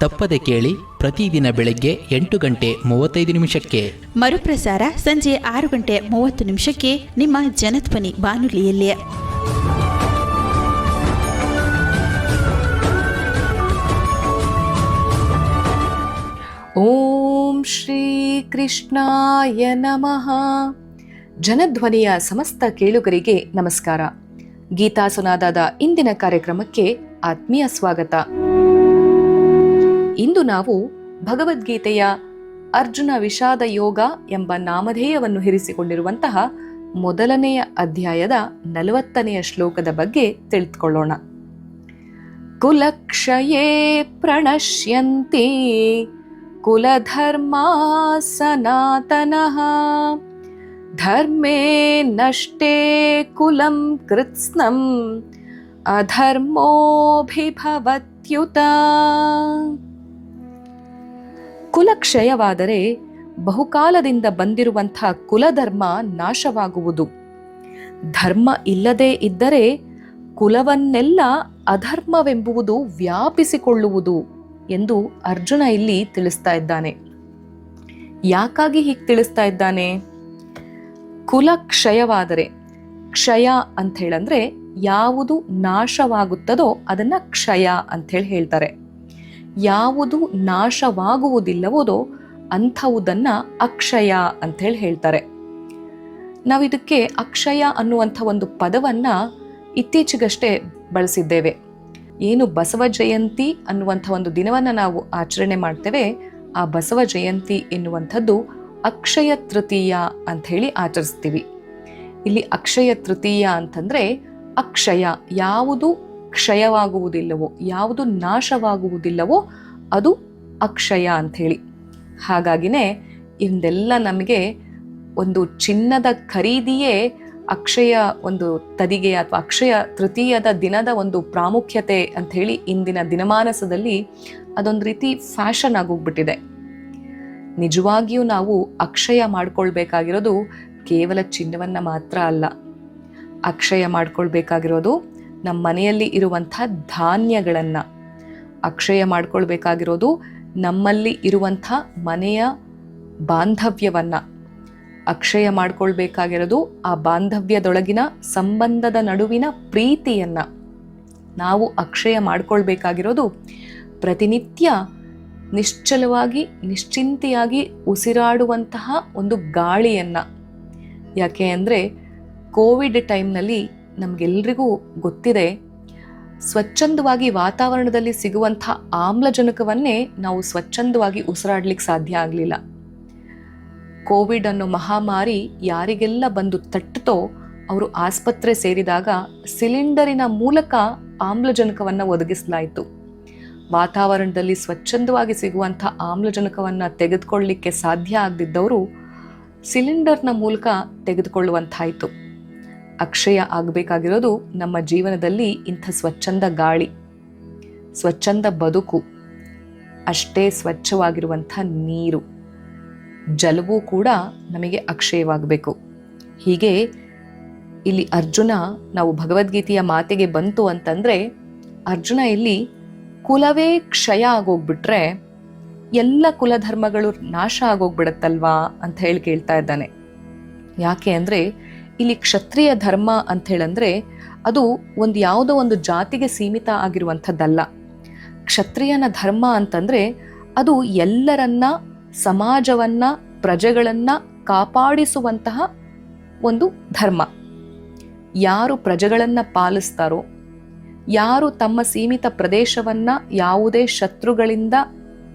ತಪ್ಪದೆ ಕೇಳಿ ಪ್ರತಿದಿನ ಬೆಳಗ್ಗೆ ಎಂಟು ಗಂಟೆ ಮೂವತ್ತೈದು ನಿಮಿಷಕ್ಕೆ. ಮರುಪ್ರಸಾರ ಸಂಜೆ ಆರು ಗಂಟೆ ಮೂವತ್ತು ನಿಮಿಷಕ್ಕೆ ನಿಮ್ಮ ಜನಧ್ವನಿ ಬಾನುಲಿಯಲ್ಲಿ. ಓಂ ಶ್ರೀ ಕೃಷ್ಣಾಯ ನಮಃ. ಜನಧ್ವನಿಯ ಸಮಸ್ತ ಕೇಳುಗರಿಗೆ ನಮಸ್ಕಾರ. ಗೀತಾ ಸುನಾದಾದ ಇಂದಿನ ಕಾರ್ಯಕ್ರಮಕ್ಕೆ ಆತ್ಮೀಯ ಸ್ವಾಗತ. ಇಂದು ನಾವು ಭಗವದ್ಗೀತೆಯ ಅರ್ಜುನ ವಿಷಾದ ಯೋಗ ಎಂಬ ನಾಮಧೇಯವನ್ನು ಹಿರಿಸಿಕೊಂಡಿರುವಂತಹ ಮೊದಲನೆಯ ಅಧ್ಯಾಯದ ನಲವತ್ತನೆಯ ಶ್ಲೋಕದ ಬಗ್ಗೆ ತಿಳಿದುಕೊಳ್ಳೋಣ. ಕುಲಕ್ಷಯೇ ಪ್ರಣಶ್ಯಂತಿ ಕುಲಧರ್ಮ ಸನಾತನಃ ಧರ್ಮೇ ನಷ್ಟೇ ಕುಲಂ ಕೃತ್ಸ್ನಂ ಅಧರ್ಮೋಭಿಭವತ್ಯುತ ಕುಲಕ್ಷಯವಾದರೆ ಬಹುಕಾಲದಿಂದ ಬಂದಿರುವಂಥ ಕುಲಧರ್ಮ ನಾಶವಾಗುವುದು. ಧರ್ಮ ಇಲ್ಲದೇ ಇದ್ದರೆ ಕುಲವನ್ನೆಲ್ಲ ಅಧರ್ಮವೆಂಬುವುದು ವ್ಯಾಪಿಸಿಕೊಳ್ಳುವುದು ಎಂದು ಅರ್ಜುನ ಇಲ್ಲಿ ತಿಳಿಸ್ತಾ ಇದ್ದಾನೆ. ಯಾಕಾಗಿ ಹೀಗೆ ತಿಳಿಸ್ತಾ ಇದ್ದಾನೆ? ಕುಲ ಕ್ಷಯವಾದರೆ ಕ್ಷಯ ಅಂತ ಹೇಳಂದ್ರೆ ಯಾವುದು ನಾಶವಾಗುತ್ತದೋ ಅದನ್ನ ಕ್ಷಯ ಅಂತ ಹೇಳಿ ಹೇಳ್ತಾರೆ. ಯಾವುದು ನಾಶವಾಗುವುದಿಲ್ಲವೋ ಅಂಥವುದನ್ನ ಅಕ್ಷಯ ಅಂತ ಹೇಳಿ ಹೇಳ್ತಾರೆ. ನಾವು ಇದಕ್ಕೆ ಅಕ್ಷಯ ಅನ್ನುವಂಥ ಒಂದು ಪದವನ್ನ ಇತ್ತೀಚೆಗಷ್ಟೇ ಬಳಸಿದ್ದೇವೆ. ಏನು ಬಸವ ಜಯಂತಿ ಅನ್ನುವಂಥ ಒಂದು ದಿನವನ್ನು ನಾವು ಆಚರಣೆ ಮಾಡ್ತೇವೆ, ಆ ಬಸವ ಜಯಂತಿ ಎನ್ನುವಂಥದ್ದು ಅಕ್ಷಯ ತೃತೀಯ ಅಂತ ಹೇಳಿ ಆಚರಿಸ್ತೀವಿ. ಇಲ್ಲಿ ಅಕ್ಷಯ ತೃತೀಯ ಅಂತಂದ್ರೆ ಅಕ್ಷಯ, ಯಾವುದು ಕ್ಷಯವಾಗುವುದಿಲ್ಲವೋ, ಯಾವುದು ನಾಶವಾಗುವುದಿಲ್ಲವೋ ಅದು ಅಕ್ಷಯ ಅಂತ ಹೇಳಿ ಹಾಗಾಗಿನೇ ಇಂದೆಲ್ಲ ನಮಗೆ ಒಂದು ಚಿನ್ನದ ಖರೀದಿಯೇ ಅಕ್ಷಯ ಒಂದು ತದಿಗೆ ಅಥವಾ ಅಕ್ಷಯ ತೃತೀಯದ ದಿನದ ಒಂದು ಪ್ರಾಮುಖ್ಯತೆ ಅಂತ ಹೇಳಿ ಇಂದಿನ ದಿನಮಾನಸದಲ್ಲಿ ಅದೊಂದು ರೀತಿ ಫ್ಯಾಷನ್ ಆಗೋಗ್ಬಿಟ್ಟಿದೆ. ನಿಜವಾಗಿಯೂ ನಾವು ಅಕ್ಷಯ ಮಾಡ್ಕೊಳ್ಬೇಕಾಗಿರೋದು ಕೇವಲ ಚಿನ್ನವನ್ನು ಮಾತ್ರ ಅಲ್ಲ. ಅಕ್ಷಯ ಮಾಡ್ಕೊಳ್ಬೇಕಾಗಿರೋದು ನಮ್ಮ ಮನೆಯಲ್ಲಿ ಇರುವಂಥ ಧಾನ್ಯಗಳನ್ನು ಅಕ್ಷಯ ಮಾಡ್ಕೊಳ್ಬೇಕಾಗಿರೋದು ನಮ್ಮಲ್ಲಿ ಇರುವಂಥ ಮನೆಯ ಬಾಂಧವ್ಯವನ್ನು ಅಕ್ಷಯ ಮಾಡಿಕೊಳ್ಬೇಕಾಗಿರೋದು ಆ ಬಾಂಧವ್ಯದೊಳಗಿನ ಸಂಬಂಧದ ನಡುವಿನ ಪ್ರೀತಿಯನ್ನು ನಾವು ಅಕ್ಷಯ ಮಾಡಿಕೊಳ್ಬೇಕಾಗಿರೋದು ಪ್ರತಿನಿತ್ಯ ನಿಶ್ಚಲವಾಗಿ, ನಿಶ್ಚಿಂತೆಯಾಗಿ ಉಸಿರಾಡುವಂತಹ ಒಂದು ಗಾಳಿಯನ್ನು. ಯಾಕೆ ಅಂದರೆ ಕೋವಿಡ್ ಟೈಮ್ನಲ್ಲಿ ನಮಗೆಲ್ರಿಗೂ ಗೊತ್ತಿದೆ, ಸ್ವಚ್ಛಂದವಾಗಿ ವಾತಾವರಣದಲ್ಲಿ ಸಿಗುವಂಥ ಆಮ್ಲಜನಕವನ್ನೇ ನಾವು ಸ್ವಚ್ಛಂದವಾಗಿ ಉಸಿರಾಡ್ಲಿಕ್ಕೆ ಸಾಧ್ಯ ಆಗಲಿಲ್ಲ. ಕೋವಿಡ್ ಅನ್ನೋ ಮಹಾಮಾರಿ ಯಾರಿಗೆಲ್ಲ ಬಂದು ತಟ್ಟುತ್ತೋ ಅವರು ಆಸ್ಪತ್ರೆ ಸೇರಿದಾಗ ಸಿಲಿಂಡರಿನ ಮೂಲಕ ಆಮ್ಲಜನಕವನ್ನು ಒದಗಿಸಲಾಯಿತು. ವಾತಾವರಣದಲ್ಲಿ ಸ್ವಚ್ಛಂದವಾಗಿ ಸಿಗುವಂಥ ಆಮ್ಲಜನಕವನ್ನು ತೆಗೆದುಕೊಳ್ಳಲಿಕ್ಕೆ ಸಾಧ್ಯ ಆಗದಿದ್ದವರು ಸಿಲಿಂಡರ್ನ ಮೂಲಕ ತೆಗೆದುಕೊಳ್ಳುವಂತಾಯಿತು. ಅಕ್ಷಯ ಆಗಬೇಕಾಗಿರೋದು ನಮ್ಮ ಜೀವನದಲ್ಲಿ ಇಂಥ ಸ್ವಚ್ಛಂದ ಗಾಳಿ, ಸ್ವಚ್ಛಂದ ಬದುಕು, ಅಷ್ಟೇ ಸ್ವಚ್ಛವಾಗಿರುವಂಥ ನೀರು. ಜಲವೂ ಕೂಡ ನಮಗೆ ಅಕ್ಷಯವಾಗಬೇಕು. ಹೀಗೆ ಇಲ್ಲಿ ಅರ್ಜುನ ನಾವು ಭಗವದ್ಗೀತೆಯ ಮಾತಿಗೆ ಬಂತು ಅಂತಂದರೆ ಅರ್ಜುನ ಇಲ್ಲಿ ಕುಲವೇ ಕ್ಷಯ ಆಗೋಗ್ಬಿಟ್ರೆ ಎಲ್ಲ ಕುಲಧರ್ಮಗಳು ನಾಶ ಆಗೋಗ್ಬಿಡತ್ತಲ್ವಾ ಅಂತ ಹೇಳಿ ಕೇಳ್ತಾ ಇದ್ದಾನೆ. ಯಾಕೆ ಅಂದ್ರೆ ಇಲ್ಲಿ ಕ್ಷತ್ರಿಯ ಧರ್ಮ ಅಂತ ಹೇಳಂದ್ರೆ ಅದು ಒಂದು ಯಾವುದೋ ಒಂದು ಜಾತಿಗೆ ಸೀಮಿತ ಆಗಿರುವಂಥದ್ದಲ್ಲ. ಕ್ಷತ್ರಿಯನ ಧರ್ಮ ಅಂತಂದ್ರೆ ಅದು ಎಲ್ಲರನ್ನ, ಸಮಾಜವನ್ನ, ಪ್ರಜೆಗಳನ್ನ ಕಾಪಾಡಿಸುವಂತಹ ಒಂದು ಧರ್ಮ. ಯಾರು ಪ್ರಜೆಗಳನ್ನು ಪಾಲಿಸ್ತಾರೋ, ಯಾರು ತಮ್ಮ ಸೀಮಿತ ಪ್ರದೇಶವನ್ನ ಯಾವುದೇ ಶತ್ರುಗಳಿಂದ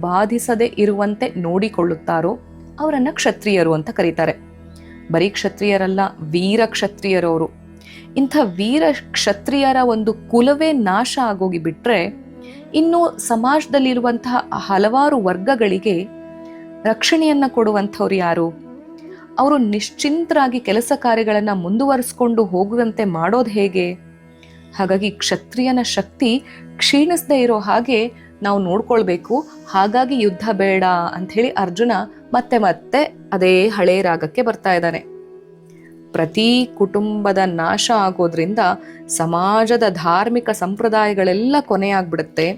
ಬಾಧಿಸದೆ ಇರುವಂತೆ ನೋಡಿಕೊಳ್ಳುತ್ತಾರೋ, ಅವರನ್ನು ಕ್ಷತ್ರಿಯರು ಅಂತ ಕರೀತಾರೆ. ಬರೀ ಕ್ಷತ್ರಿಯರಲ್ಲ, ವೀರ ಕ್ಷತ್ರಿಯರವರು. ಇಂಥ ವೀರ ಕ್ಷತ್ರಿಯರ ಒಂದು ಕುಲವೇ ನಾಶ ಆಗೋಗಿ ಬಿಟ್ರೆ ಇನ್ನು ಸಮಾಜದಲ್ಲಿರುವಂತಹ ಹಲವಾರು ವರ್ಗಗಳಿಗೆ ರಕ್ಷಣೆಯನ್ನ ಕೊಡುವಂಥವ್ರು ಯಾರು? ಅವರು ನಿಶ್ಚಿಂತರಾಗಿ ಕೆಲಸ ಕಾರ್ಯಗಳನ್ನ ಮುಂದುವರಿಸ್ಕೊಂಡು ಹೋಗುವಂತೆ ಮಾಡೋದು ಹೇಗೆ? ಹಾಗಾಗಿ ಕ್ಷತ್ರಿಯನ ಶಕ್ತಿ ಕ್ಷೀಣಿಸದೇ ಇರೋ ಹಾಗೆ ನಾವು ನೋಡ್ಕೊಳ್ಬೇಕು. ಹಾಗಾಗಿ ಯುದ್ಧ ಬೇಡ ಅಂಥೇಳಿ ಅರ್ಜುನ ಮತ್ತೆ ಮತ್ತೆ ಅದೇ ಹಳೇ ರಾಗಕ್ಕೆ ಬರ್ತಾ ಇದ್ದಾನೆ. ಪ್ರತಿ ಕುಟುಂಬದ ನಾಶ ಆಗೋದ್ರಿಂದ ಸಮಾಜದ ಧಾರ್ಮಿಕ ಸಂಪ್ರದಾಯಗಳೆಲ್ಲ ಕೊನೆಯಾಗ್ಬಿಡುತ್ತೆ.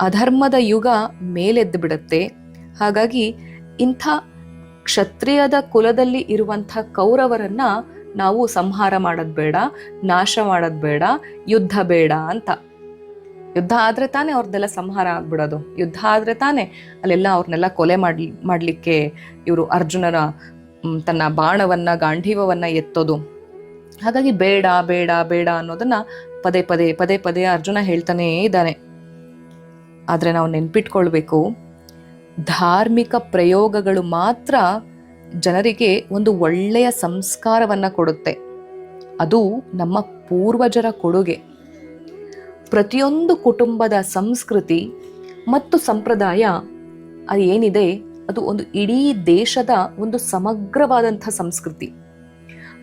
ಅಧರ್ಮದ ಯುಗ ಮೇಲೆದ್ದು ಬಿಡುತ್ತೆ ಹಾಗಾಗಿ ಇಂಥ ಕ್ಷತ್ರಿಯದ ಕುಲದಲ್ಲಿ ಇರುವಂಥ ಕೌರವರನ್ನ ನಾವು ಸಂಹಾರ ಮಾಡೋದು ಬೇಡ, ನಾಶ ಮಾಡೋದು ಬೇಡ, ಯುದ್ಧ ಬೇಡ ಅಂತ. ಯುದ್ಧ ಆದ್ರೆ ತಾನೇ ಅವ್ರದ್ದೆಲ್ಲ ಸಂಹಾರ ಆಗ್ಬಿಡೋದು. ಯುದ್ಧ ಆದ್ರೆ ತಾನೇ ಅಲ್ಲೆಲ್ಲ ಅವ್ರನ್ನೆಲ್ಲ ಕೊಲೆ ಮಾಡ್ಲಿ, ಮಾಡ್ಲಿಕ್ಕೆ ಇವರು ಅರ್ಜುನನ ತನ್ನ ಬಾಣವನ್ನ, ಗಾಂಧೀವವನ್ನ ಎತ್ತೋದು. ಹಾಗಾಗಿ ಬೇಡ ಬೇಡ ಬೇಡ ಅನ್ನೋದನ್ನ ಪದೇ ಪದೇ ಪದೇ ಪದೇ ಅರ್ಜುನ ಹೇಳ್ತಾನೇ ಇದ್ದಾನೆ. ಆದ್ರೆ ನಾವು ನೆನ್ಪಿಟ್ಕೊಳ್ಬೇಕು, ಧಾರ್ಮಿಕ ಪ್ರಯೋಗಗಳು ಮಾತ್ರ ಜನರಿಗೆ ಒಂದು ಒಳ್ಳೆಯ ಸಂಸ್ಕಾರವನ್ನ ಕೊಡುತ್ತೆ. ಅದು ನಮ್ಮ ಪೂರ್ವಜರ ಕೊಡುಗೆ. ಪ್ರತಿಯೊಂದು ಕುಟುಂಬದ ಸಂಸ್ಕೃತಿ ಮತ್ತು ಸಂಪ್ರದಾಯ, ಅದು ಏನಿದೆ? ಅದು ಒಂದು ಇಡೀ ದೇಶದ ಒಂದು ಸಮಗ್ರವಾದಂಥ ಸಂಸ್ಕೃತಿ.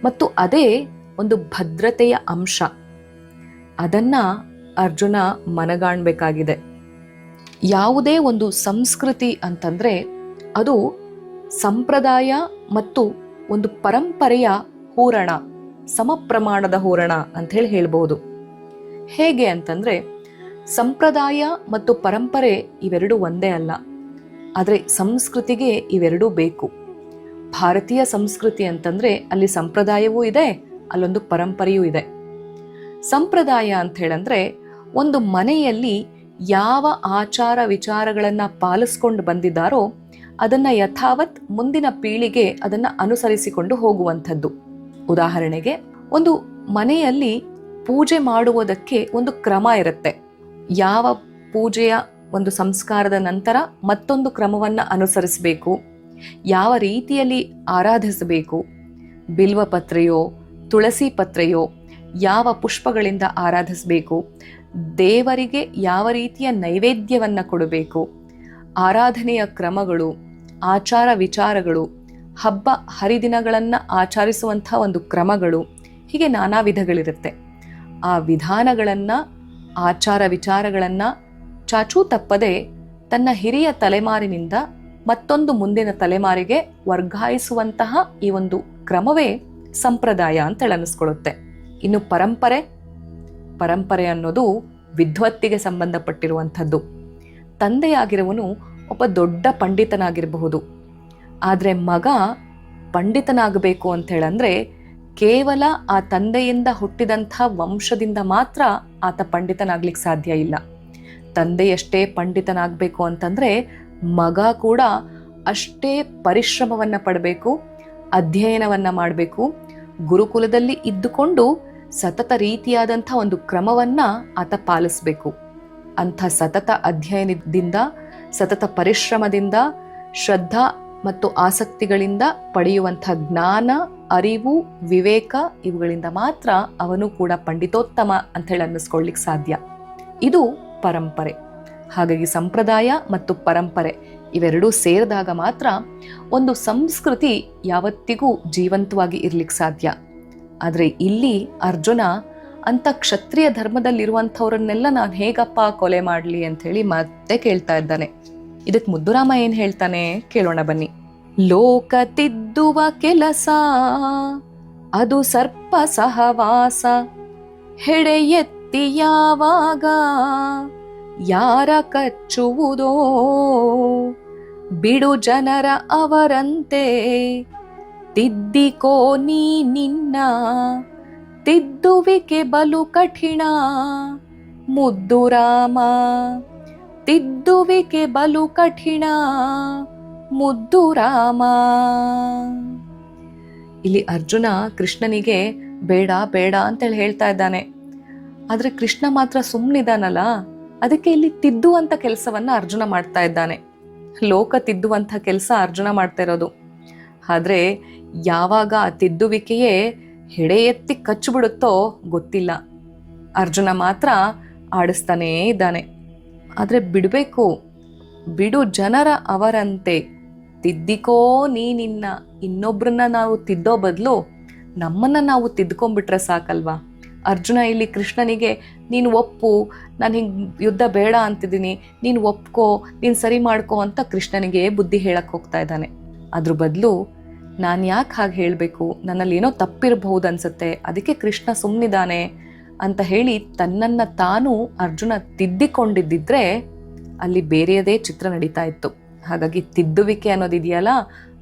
ಮತ್ತು ಅದೇ ಒಂದು ಭದ್ರತೆಯ ಅಂಶ. ಅದನ್ನ ಅರ್ಜುನ ಮನಗಾಣಬೇಕಾಗಿದೆ. ಯಾವುದೇ ಒಂದು ಸಂಸ್ಕೃತಿ ಅಂತಂದ್ರೆ, ಅದು ಸಂಪ್ರದಾಯ ಮತ್ತು ಒಂದು ಪರಂಪರೆಯ ಹೂರಣ ಸಮ ಪ್ರಮಾಣದ ಹೂರಣ ಅಂತ ಹೇಳಿ ಹೇಳ್ಬಹುದು ಹೇಗೆ ಅಂತಂದ್ರೆ, ಸಂಪ್ರದಾಯ ಮತ್ತು ಪರಂಪರೆ ಇವೆರಡೂ ಒಂದೇ ಅಲ್ಲ. ಆದರೆ ಸಂಸ್ಕೃತಿಗೆ ಇವೆರಡೂ ಬೇಕು. ಭಾರತೀಯ ಸಂಸ್ಕೃತಿ ಅಂತಂದ್ರೆ ಅಲ್ಲಿ ಸಂಪ್ರದಾಯವೂ ಇದೆ, ಅಲ್ಲೊಂದು ಪರಂಪರೆಯೂ ಇದೆ. ಸಂಪ್ರದಾಯ ಅಂತ ಹೇಳಂದ್ರೆ ಒಂದು ಮನೆಯಲ್ಲಿ ಯಾವ ಆಚಾರ ವಿಚಾರಗಳನ್ನು ಪಾಲಿಸ್ಕೊಂಡು ಬಂದಿದ್ದಾರೋ, ಅದನ್ನ ಯಥಾವತ್ ಮುಂದಿನ ಪೀಳಿಗೆ ಅದನ್ನ ಅನುಸರಿಸಿಕೊಂಡು ಹೋಗುವಂಥದ್ದು. ಉದಾಹರಣೆಗೆ, ಒಂದು ಮನೆಯಲ್ಲಿ ಪೂಜೆ ಮಾಡುವುದಕ್ಕೆ ಒಂದು ಕ್ರಮ ಇರುತ್ತೆ. ಯಾವ ಪೂಜೆಯ ಒಂದು ಸಂಸ್ಕಾರದ ನಂತರ ಮತ್ತೊಂದು ಕ್ರಮವನ್ನ ಅನುಸರಿಸಬೇಕು. ಯಾವ ರೀತಿಯಲ್ಲಿ ಆರಾಧಿಸಬೇಕು. ಬಿಲ್ವ ಪತ್ರೆಯೋ, ತುಳಸಿ ಪತ್ರೆಯೋ, ಯಾವ ಪುಷ್ಪಗಳಿಂದ ಆರಾಧಿಸಬೇಕು. ದೇವರಿಗೆ ಯಾವ ರೀತಿಯ ನೈವೇದ್ಯವನ್ನು ಕೊಡಬೇಕು. ಆರಾಧನೆಯ ಕ್ರಮಗಳು, ಆಚಾರ ವಿಚಾರಗಳು, ಹಬ್ಬ ಹರಿದಿನಗಳನ್ನು ಆಚರಿಸುವಂಥ ಒಂದು ಕ್ರಮಗಳು, ಹೀಗೆ ನಾನಾ ವಿಧಗಳಿರುತ್ತೆ. ಆ ವಿಧಾನಗಳನ್ನು, ಆಚಾರ ವಿಚಾರಗಳನ್ನು ಚಾಚೂ ತಪ್ಪದೆ ತನ್ನ ಹಿರಿಯ ತಲೆಮಾರಿನಿಂದ ಮತ್ತೊಂದು ಮುಂದಿನ ತಲೆಮಾರಿಗೆ ವರ್ಗಾಯಿಸುವಂತಹ ಈ ಒಂದು ಕ್ರಮವೇ ಸಂಪ್ರದಾಯ ಅಂತೇಳಿ ಅನ್ನಿಸ್ಕೊಳ್ಳುತ್ತೆ. ಇನ್ನು ಪರಂಪರೆ ಪರಂಪರೆ ಅನ್ನೋದು ವಿದ್ವತ್ತಿಗೆ ಸಂಬಂಧಪಟ್ಟಿರುವಂಥದ್ದು. ತಂದೆಯಾಗಿರುವನು ಒಬ್ಬ ದೊಡ್ಡ ಪಂಡಿತನಾಗಿರಬಹುದು. ಆದರೆ ಮಗ ಪಂಡಿತನಾಗಬೇಕು ಅಂತ ಹೇಳಂದ್ರೆ ಕೇವಲ ಆ ತಂದೆಯಿಂದ ಹುಟ್ಟಿದಂಥ ವಂಶದಿಂದ ಮಾತ್ರ ಆತ ಪಂಡಿತನಾಗ್ಲಿಕ್ಕೆ ಸಾಧ್ಯ ಇಲ್ಲ. ತಂದೆಯಷ್ಟೇ ಪಂಡಿತನಾಗಬೇಕು ಅಂತಂದರೆ ಮಗ ಕೂಡ ಅಷ್ಟೇ ಪರಿಶ್ರಮವನ್ನು ಪಡಬೇಕು, ಅಧ್ಯಯನವನ್ನು ಮಾಡಬೇಕು, ಗುರುಕುಲದಲ್ಲಿ ಇದ್ದುಕೊಂಡು ಸತತ ರೀತಿಯಾದಂಥ ಒಂದು ಕ್ರಮವನ್ನು ಆತ ಪಾಲಿಸಬೇಕು. ಅಂಥ ಸತತ ಅಧ್ಯಯನದಿಂದ, ಸತತ ಪರಿಶ್ರಮದಿಂದ, ಶ್ರದ್ಧಾ ಮತ್ತು ಆಸಕ್ತಿಗಳಿಂದ ಪಡೆಯುವಂಥ ಜ್ಞಾನ ಅರಿವು, ವಿವೇಕ ಇವುಗಳಿಂದ ಮಾತ್ರ ಅವನು ಕೂಡ ಪಂಡಿತೋತ್ತಮ ಅಂತ ಹೇಳಿ ಅನ್ನಿಸ್ಕೊಳ್ಳಿಕ್ ಸಾಧ್ಯ. ಇದು ಪರಂಪರೆ. ಹಾಗಾಗಿ ಸಂಪ್ರದಾಯ ಮತ್ತು ಪರಂಪರೆ ಇವೆರಡೂ ಸೇರಿದಾಗ ಮಾತ್ರ ಒಂದು ಸಂಸ್ಕೃತಿ ಯಾವತ್ತಿಗೂ ಜೀವಂತವಾಗಿ ಇರ್ಲಿಕ್ಕೆ ಸಾಧ್ಯ. ಆದರೆ ಇಲ್ಲಿ ಅರ್ಜುನ ಅಂಥ ಕ್ಷತ್ರಿಯ ಧರ್ಮದಲ್ಲಿರುವಂಥವ್ರನ್ನೆಲ್ಲ ನಾನು ಹೇಗಪ್ಪ ಕೊಲೆ ಮಾಡಲಿ ಅಂತ ಹೇಳಿ ಮತ್ತೆ ಕೇಳ್ತಾ ಇದ್ದಾನೆ. ಇದಕ್ಕೆ ಮುದ್ದುರಾಮ ಏನು ಹೇಳ್ತಾನೆ ಕೇಳೋಣ ಬನ್ನಿ. ಲೋಕ ತಿದ್ದುವ ಕೆಲಸ, ಅದು ಸರ್ಪ ಸಹವಾಸ ಹೆಡೆ ಎತ್ತಿ ಯಾವಾಗ, ಯಾರ ಕಚ್ಚುವುದೋ, ಬಿಡು ಜನರ ಅವರಂತೆ, ತಿದ್ದಿಕೋ ನೀ ನಿನ್ನ, ತಿದ್ದುವಿಕೆ ಬಲು ಕಠಿಣ, ಮುದ್ದು ರಾಮ, ತಿದ್ದುವಿಕೆ ಬಲು ಕಠಿಣ. ಮುದ್ದು ರಾಮ. ಇಲ್ಲಿ ಅರ್ಜುನ ಕೃಷ್ಣನಿಗೆ ಬೇಡ ಬೇಡ ಅಂತೇಳಿ ಹೇಳ್ತಾ ಇದ್ದಾನೆ. ಆದ್ರೆ ಕೃಷ್ಣ ಮಾತ್ರ ಸುಮ್ಮನಿದಾನಲ್ಲ ಅದಕ್ಕೆ ಇಲ್ಲಿ ತಿದ್ದುವಂತ ಕೆಲಸವನ್ನ ಅರ್ಜುನ ಮಾಡ್ತಾ ಇದ್ದಾನೆ. ಲೋಕ ತಿದ್ದುವಂತ ಕೆಲಸ ಅರ್ಜುನ ಮಾಡ್ತಾ ಇರೋದು. ಆದ್ರೆ ಯಾವಾಗ ಆ ತಿದ್ದುವಿಕೆಯೇ ಹೆಡೆ ಎತ್ತಿ ಕಚ್ಚಿಬಿಡುತ್ತೋ ಗೊತ್ತಿಲ್ಲ. ಅರ್ಜುನ ಮಾತ್ರ ಆಡಿಸ್ತಾನೇ ಇದ್ದಾನೆ. ಆದ್ರೆ ಬಿಡಬೇಕು. ಬಿಡು ಜನರ ಅವರಂತೆ. ತಿದ್ದಿಕೋ ನೀ ನಿನ್ನ, ಇನ್ನೊಬ್ರನ್ನ ನಾವು ತಿದ್ದೋ ಬದಲು ನಮ್ಮನ್ನ ನಾವು ತಿದ್ಕೊಂಡ್ಬಿಟ್ರೆ ಸಾಕಲ್ವಾ? ಅರ್ಜುನ ಇಲ್ಲಿ ಕೃಷ್ಣನಿಗೆ, ನೀನು ಒಪ್ಪು, ನಾನು ಹಿಂಗೆ ಯುದ್ಧ ಬೇಡ ಅಂತಿದ್ದೀನಿ, ನೀನು ಒಪ್ಕೋ, ನೀನು ಸರಿ ಮಾಡ್ಕೋ ಅಂತ ಕೃಷ್ಣನಿಗೆ ಬುದ್ಧಿ ಹೇಳಕ್ಕೆ ಹೋಗ್ತಾ ಇದ್ದಾನೆ. ಅದ್ರ ಬದಲು ನಾನು ಯಾಕೆ ಹಾಗೆ ಹೇಳಬೇಕು? ನನ್ನಲ್ಲಿ ಏನೋ ತಪ್ಪಿರಬಹುದು ಅನ್ಸುತ್ತೆ, ಅದಕ್ಕೆ ಕೃಷ್ಣ ಸುಮ್ಮನಿದ್ದಾನೆ ಅಂತ ಹೇಳಿ ತನ್ನನ್ನ ತಾನು ಅರ್ಜುನ ತಿದ್ದಿಕೊಂಡಿದ್ದಿದ್ರೆ ಅಲ್ಲಿ ಬೇರೆಯದೇ ಚಿತ್ರ ನಡೀತಾ ಇತ್ತು. ಹಾಗಾಗಿ ತಿದ್ದುವಿಕೆ ಅನ್ನೋದಿದೆಯಲ್ಲ,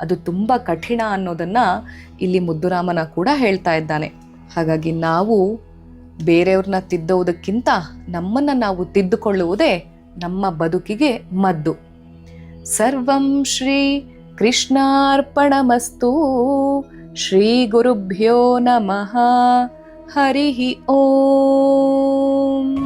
ಅದು ತುಂಬ ಕಠಿಣ ಅನ್ನೋದನ್ನು ಇಲ್ಲಿ ಮುದ್ದುರಾಮನ ಕೂಡ ಹೇಳ್ತಾ ಇದ್ದಾನೆ. ಹಾಗಾಗಿ ನಾವು ಬೇರೆಯವ್ರನ್ನ ತಿದ್ದುವುದಕ್ಕಿಂತ ನಮ್ಮನ್ನು ನಾವು ತಿದ್ದುಕೊಳ್ಳುವುದೇ ನಮ್ಮ ಬದುಕಿಗೆ ಮದ್ದು. ಸರ್ವಂ ಶ್ರೀ ಕೃಷ್ಣಾರ್ಪಣಮಸ್ತು. ಶ್ರೀ ಗುರುಭ್ಯೋ ನಮಃ. ಹರಿ ಓಂ.